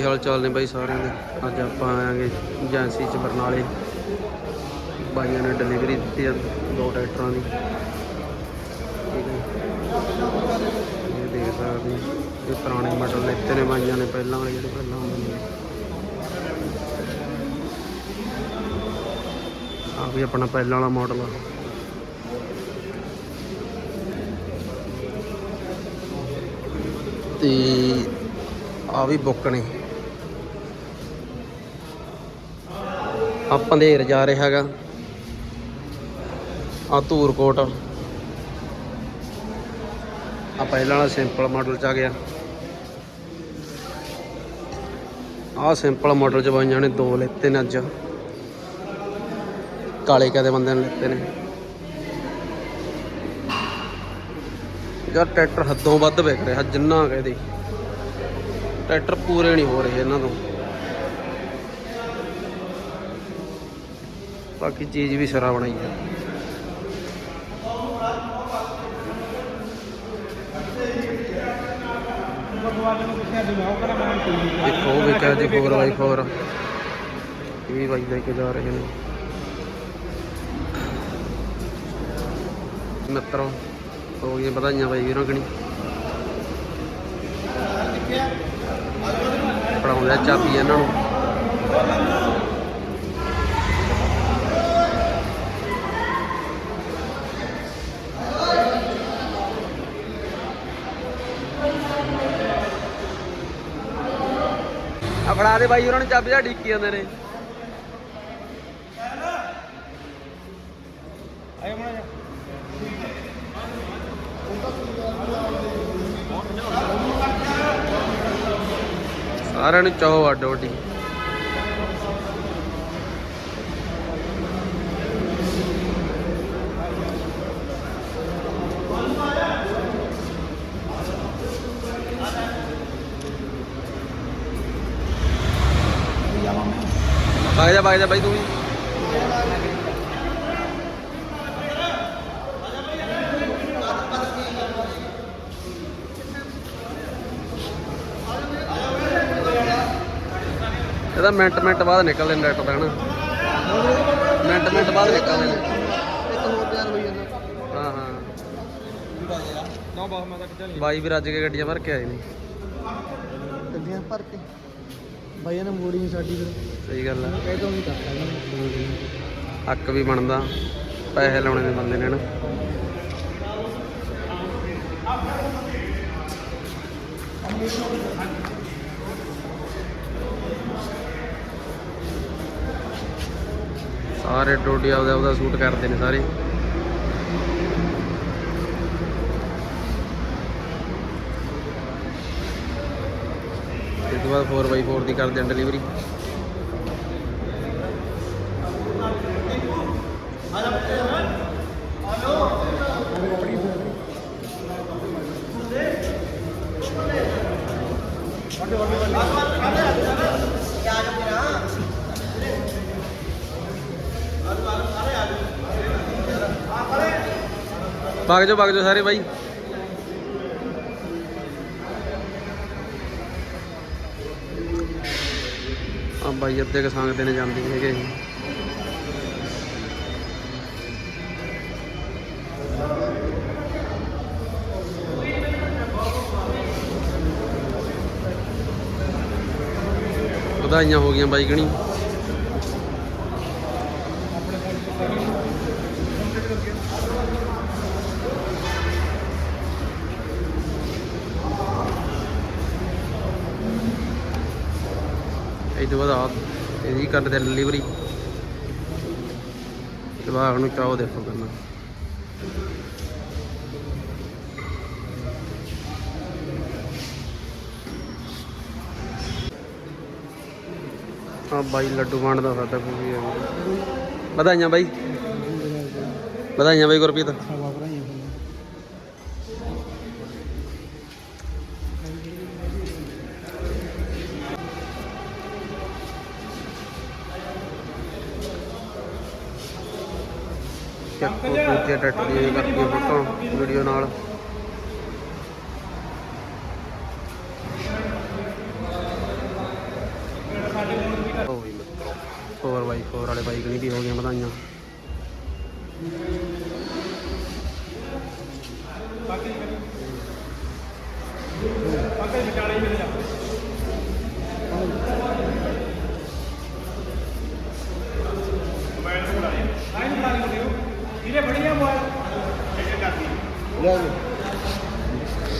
ਕੀ ਹਾਲ ਚਾਲ ਨੇ ਬਾਈ ਸਾਰਿਆਂ ਦੇ? ਅੱਜ ਆਪਾਂ ਆਵਾਂਗੇ ਏਜੰਸੀ ਚ ਬਰਨਾਲੇ ਬਾਈਆਂ ਨੇ ਡਿਲੀਵਰੀ ਦਿੱਤੀ ਆ ਦੋ ਟਰੈਕਟਰਾਂ ਦੀ। ਠੀਕ ਹੈ ਇਹ ਦੇਖ ਸਕਦੇ ਇਹ ਪੁਰਾਣੇ ਮਾਡਲ ਲੈਤੇ ਨੇ ਬਾਈਆਂ ਨੇ ਪਹਿਲਾਂ ਵਾਲੇ ਜਿਹੜੇ ਪਹਿਲਾਂ ਹੁੰਦੇ ਨੇ। ਆ ਵੀ ਆਪਣਾ ਪਹਿਲਾਂ ਵਾਲਾ ਮਾਡਲ ਆ। ਤੇ ਆ ਵੀ ਬੁੱਕ ਨੇ। ਆ ਪੰਧੇਰ ਜਾ ਰਿਹਾ ਹੈਗਾ। ਆ ਧੂਰਕੋਟ ਆ ਪਹਿਲਾਂ ਵਾਲਾ ਸਿੰਪਲ ਮਾਡਲ ਚ ਆ ਗਿਆ। ਆ ਸਿੰਪਲ ਮਾਡਲ ਚ ਬਾਈਆਂ ਨੇ ਦੋ ਲੈਤੇ ਨੇ ਅੱਜ। ਕਾਲੇ ਕਦੇ ਬੰਦੇ ਨੇ ਲੈਤੇ ਨੇ। ਯਾਰ ਟਰੈਕਟਰ ਹੱਦੋਂ ਵੱਧ ਵਿਕ ਰਿਹਾ, ਜਿੰਨਾ ਕਹਦੇ ਟਰੈਕਟਰ ਪੂਰੇ ਨਹੀਂ ਹੋ ਰਹੇ ਇਹਨਾਂ ਤੋਂ। ਬਾਕੀ ਚੀਜ਼ ਵੀ ਸਰਾ ਬਣਾਈ ਹੈ ਇੱਕ ਉਹ ਵੀ ਕਿਹਾ ਜੀ 4x4 ਇਹ ਵੀ ਬਾਈ ਲੈ ਕੇ ਜਾ ਰਹੇ ਨੇ। ਮਿੱਤਰੋ, ਹੋ ਗਈਆਂ ਵਧਾਈਆਂ ਬਾਈ ਵੀਰਾਂ ਕਣੀ ਪੜਾਉਂਦਾ ਚਾਬੀ ਇਹਨਾਂ ਨੂੰ। ਆ ਫੜਾ ਦੇ ਬਾਈ ਉਹਨਾਂ ਨੂੰ ਚਾਬੀ ਦਾ ਢੀਕੀ ਜਾਂਦੇ ਨੇ। ਸਾਰਿਆਂ ਨੂੰ ਚਾਹੋ ਅੱਡ ਵੱਡੀ ਬਾਗ ਜਾ ਬਾਗ ਜਾ ਬਾਈ ਤੂੰ ਵੀ। ਇਹਦਾ ਮਿੰਟ ਮਿੰਟ ਬਾਅਦ ਨਿਕਲਦੇ ਨੇ ਡਾਕਟਰ ਹਨਾ। ਮਿੰਟ ਮਿੰਟ ਬਾਅਦ ਨਿਕਲਦੇ ਨੇ ਇੱਕ ਹੋਰ ਤਿਆਰ ਹੋਈ ਜਾਂਦਾ ਹਾਂ ਹਾਂ। ਨਾ ਬਾਹ ਮੈਂ ਤੱਕ ਚੱਲ ਬਾਈ ਵੀ ਰੱਜ ਕੇ ਗੱਡੀਆਂ ਭਰ ਕੇ ਆਏ ਨੇ। ਗੱਡੀਆਂ ਭਰ ਕੇ। ਬਾਈਆਂ ਨੇ ਮੋੜੀ ਨਹੀਂ ਸਾਡੀ ਫਿਰ। ਸਹੀ ਗੱਲ ਆ। ਕਹਿ ਤੋਂ ਨਹੀਂ ਕਰਦਾ ਹੱਕ ਵੀ ਬਣਦਾ। ਪੈਸੇ ਲਾਉਣੇ ਦੇ ਬੰਦੇ ਨੇ ਨਾ। ਸਾਰੇ ਡੋਡੀ ਆਪਦਾ ਆਪਦਾ ਸੂਟ ਕਰਦੇ ਨੇ ਸਾਰੇ। ਇਸ ਤੋਂ ਬਾਅਦ 4x4 ਦੀ ਕਰਦੇ ਹਾਂ ਡਿਲੀਵਰੀ ਵਗ ਜਾਓ ਵਗ ਜਾਓ ਸਾਰੇ ਬਾਈ। ਆ ਬਾਈ ਅੱਧੇ ਕ ਸੰਗ ਤੇ ਨੇ ਜਾਂਦੀ ਹੈਗੇ। ਵਧਾਈਆਂ ਹੋ ਗਈਆਂ ਬਾਈ ਗਣੀ। ਇਹ ਤੋਂ ਬਾਅਦ ਆ ਇਹਦੀ ਕਰਦੇ ਡਿਲੀਵਰੀ ਜਵਾਕ ਨੂੰ ਚਾਹੋ ਦੇਖੋ ਕਰਨਾ। ਆ ਬਾਈ, ਲੱਡੂ ਵੰਡਦਾ ਸਾਡਾ ਕੋਈ ਵਧਾਈਆਂ ਬਾਈ। ਵਧਾਈਆਂ ਬਾਈ ਗੁਰਪ੍ਰੀਤ। ਚੱਕ ਦੂਜੇ ਟਰੈਕਟਰ ਦੀ ਕਰਤੀ ਫੋਟੋ ਵੀਡੀਓ ਨਾਲ। ਉਹ ਵੀ 4x4 ਵਾਲੇ ਬਾਈਕ ਨਹੀਂ ਵੀ ਹੋ ਗਈਆਂ ਵਧਾਈਆਂ। ਲੈ ਜੀ ਦੇਖੀ ਵੀਰੇ ਤੂੰ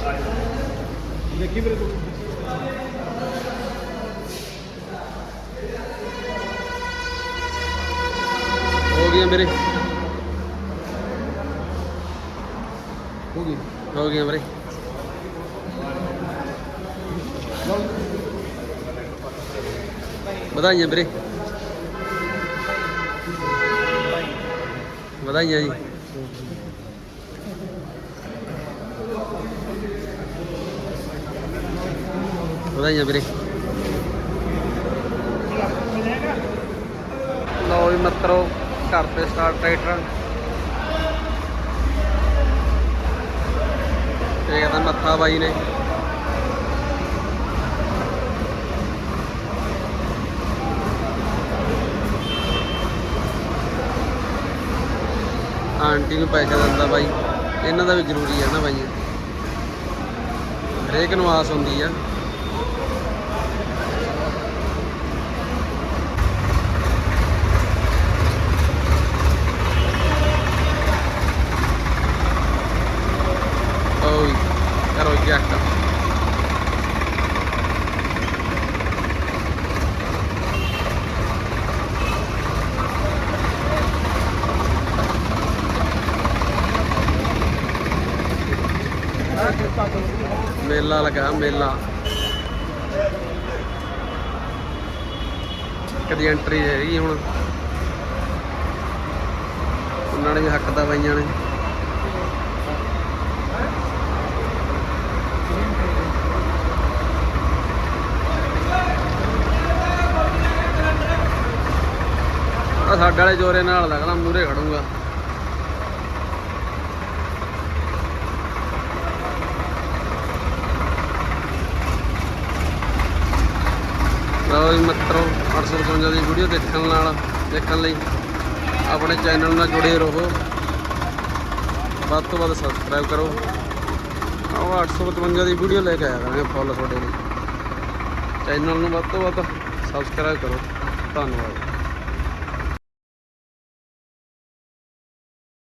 ਹੋ ਗਈਆਂ ਵੀਰੇ ਹੋ ਗਈ ਹੋ ਗਈਆਂ ਵੀਰੇ ਵਧਾਈਆਂ ਵੀਰੇ ਵਧਾਈਆਂ ਜੀ ਵਧਾਈਆਂ ਵੀਰੇ। ਲਓ ਜੀ ਮਿੱਤਰੋ, ਘਰ ਤੇ ਸਟਾਰਟ ਟਰੈਕਟਰ ਇਹ ਕਹਿੰਦਾ ਮੱਥਾ ਬਾਈ ਨੇ। ਆਂਟੀ ਨੂੰ ਪੈਸਾ ਦਿੰਦਾ ਬਾਈ। ਇਹਨਾਂ ਦਾ ਵੀ ਜ਼ਰੂਰੀ ਹੈ ਨਾ ਬਾਈ। ਹਰੇਕ ਨੂੰ ਆਸ ਹੁੰਦੀ ਆ। ਕਰੋ ਜੱਟ ਮੇਲਾ ਲਗਾ, ਮੇਲਾ। ਕਦੀ ਐਂਟਰੀ ਹੈਗੀ ਹੁਣ। ਉਹਨਾਂ ਨੇ ਵੀ ਹੱਕ ਦਾ ਪਾਈਆਂ ਨੇ ਆ ਸਾਡੇ ਵਾਲੇ ਜੋਰੇ ਨਾਲ ਲੱਗਣਾ ਮੂਰੇ ਖੜੂਗਾ। ਲਓ ਜੀ ਮਿੱਤਰੋ 855 ਦੀ ਵੀਡੀਓ ਦੇਖਣ ਨਾਲ, ਦੇਖਣ ਲਈ ਆਪਣੇ ਚੈਨਲ ਨਾਲ ਜੁੜੇ ਰਹੋ। ਵੱਧ ਤੋਂ ਵੱਧ ਸਬਸਕ੍ਰਾਈਬ ਕਰੋ। ਆਓ 855 ਦੀ ਵੀਡੀਓ ਲੈ ਕੇ ਆਇਆ ਕਰਾਂਗੇ ਫੁੱਲ ਤੁਹਾਡੇ ਲਈ। ਚੈਨਲ ਨੂੰ ਵੱਧ ਤੋਂ ਵੱਧ ਸਬਸਕ੍ਰਾਈਬ ਕਰੋ। ਧੰਨਵਾਦ।